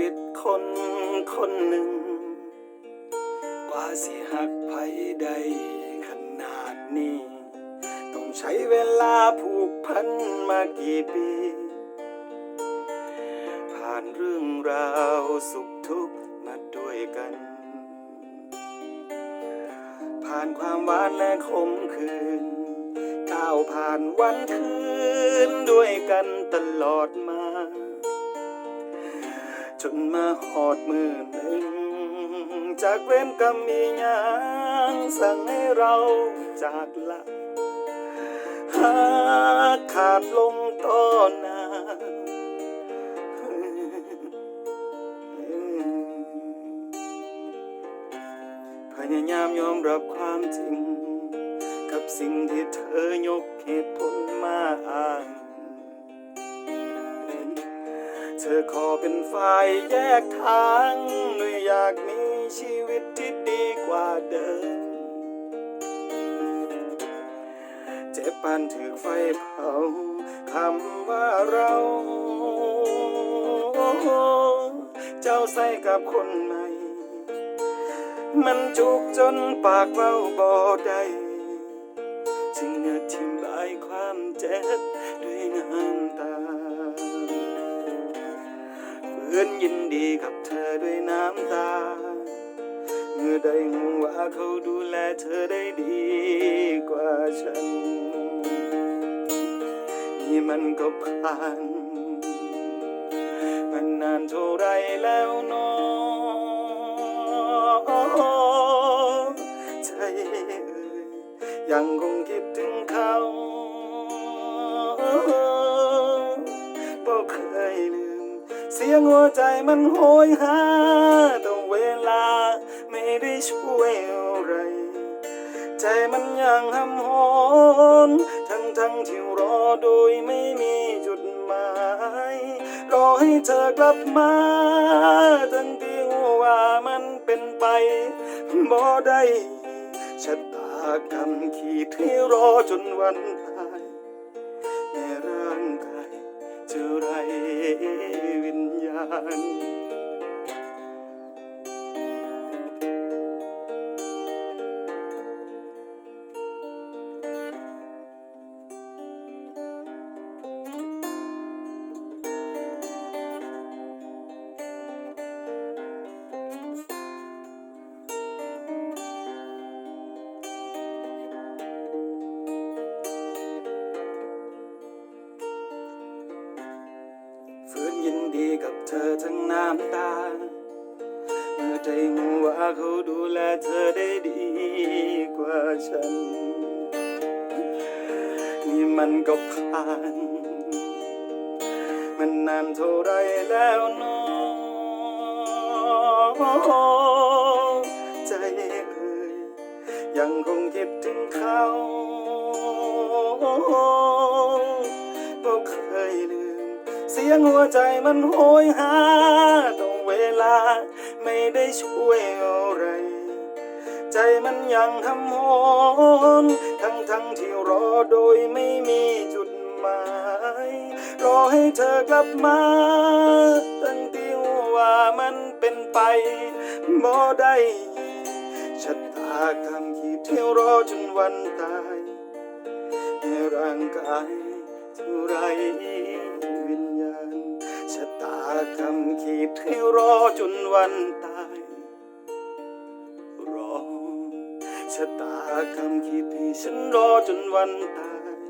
คนคนหนึ่ง กว่าสิหักไผไดขนาดนี้ ต้องใช้เวลาผูกพันมากี่ปี ผ่านเรื่องราวสุขทุกข์มาด้วยกัน ผ่านความหวานและขมคืนก้าวผ่านวันคืนด้วยกันตลอดมา จนมาหอดมือหนึ่ง จากเว้นกรรมมีหยังสั่งให้เราจากละหากขาดลงต้นหนาพยายามยอมรับความจริง กับสิ่งที่เธอยกเหตุผลมาอ้าง อขอเป็นฝ่ายแยกทางด้วยอยากมีชีวิตที่ดีกว่าเดิม เจ็บปานถือไฟเผาคำว่าเรา เจ้าใส่กับคนใหม่ มันจุกจนปากเว้าบ่ได้จึงอธิบายความเจ็บด้วยน้ำตา พื่อนยินดีกับเธอด้วยน้ำตา เมื่อได้หูว่าเขาดูแลเธอได้ดีกว่าฉัน นี่มันก็ผ่านมันนานเท่าไรแล้วเนอใจเอ่ยยังคงคิดถึงเขาบอกเคยลืม เสียงหัวใจมันโหยหาแต่เวลาไม่ได้ช่วยอะไร ใจมันยังหำหอนทั้งทั้งที่รอโดยไม่มีจุดหมาย รอให้เธอกลับมา ทั้งที่ว่ามันเป็นไปบ่ได้ชะตากรรมขีดให้รอจนวันตายแม้ร่างกายจะไร วิ กับเธอทั้งน้ำตา เมื่อใจหูว่าเขาดูแลเธอได้ดีกว่าฉัน นี่มันก็ผ่าน มันนานเท่าไรแล้วเนอใจเอ่ยยังคงคิดถึงเขา ยงหัวใจมันโหยหาต้องเวลาไม่ได้ช่วยอะไร ใจมันยังทำหอนทั้งทั้งที่รอโดยไม่มีจุดหมาย รอให้เธอกลับมา ตั้งที่ว่ามันเป็นไปบ่ได้ชะตากรรมขีดที่รอจนวันตายให้ร่างกายเท่าไร กำขีดให้รอจนวันตาย รอชะตากำขีดให้ฉันรอจนวันตาย